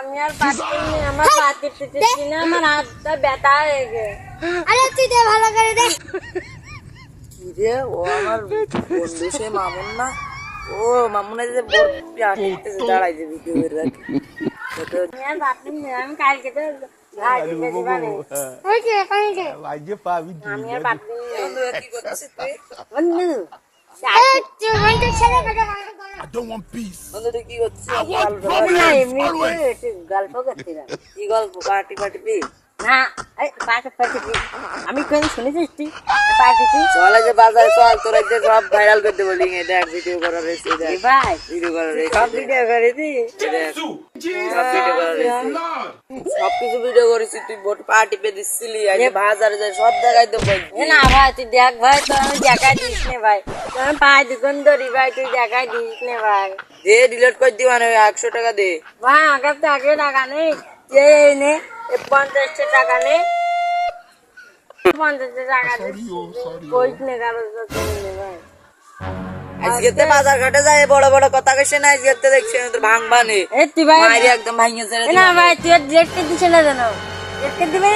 আমি আর পারছি আমার পাতে পেতেছি না আমার হাতটা ব্যথা হয়ে গেছে। আরে তুই দে ভালো করে দে। কি রে ও আমার বন্ধু সে মামুন না। ও মামুনের যে বোর পিয়াটিতে দাঁড়াই যে ভিডিও করে রাখি। আমি কালকে তো ভাই দিতেছি ওই যে এখানে যে। আজকে পাবি আমি আর কর don't want peace. I want problems always. না আমি কোন শুনেছিস তুই? পার্টি তুই চলে যে বাজার চল তোর যে সব ভাইরাল করতে বলি দেখ ভিডিও করার দেখ। ভাই ভিডিও করার রয়েছে সব ভিডিও করেছি। দেখ ভিডিও করার রয়েছে সব কিছু ভিডিও করেছি তুই ভোট পার্টি পে দিচ্ছিলি আজ বাজারে যাই সব দেখাই তো ভাই না ভাই তুই দেখ ভাই তো আমি দেখাই দিস নে ভাই। তোর দোকান ধরি ভাই তুই দেখাই দিস নে ভাই। দে ডিলিট করে দিবা না একশো টাকা দে। ভাই আগে তো আগে টাকা নেই। যে এই নে এ পঞ্চাশটা টাকা নে। পঞ্চাশটা টাকা কইস নে কারও সাথে। ভাই আজকে বাজার ঘাটে যায় বড় বড় কথা কইছে না আজকে তো দেখছি তোর ভাঙ নে এ তুই ভাই একদম ভাঙিয়ে ছেড়ে না ভাই তুই ডেটকে দিছ না জানো ডেটকে দিবি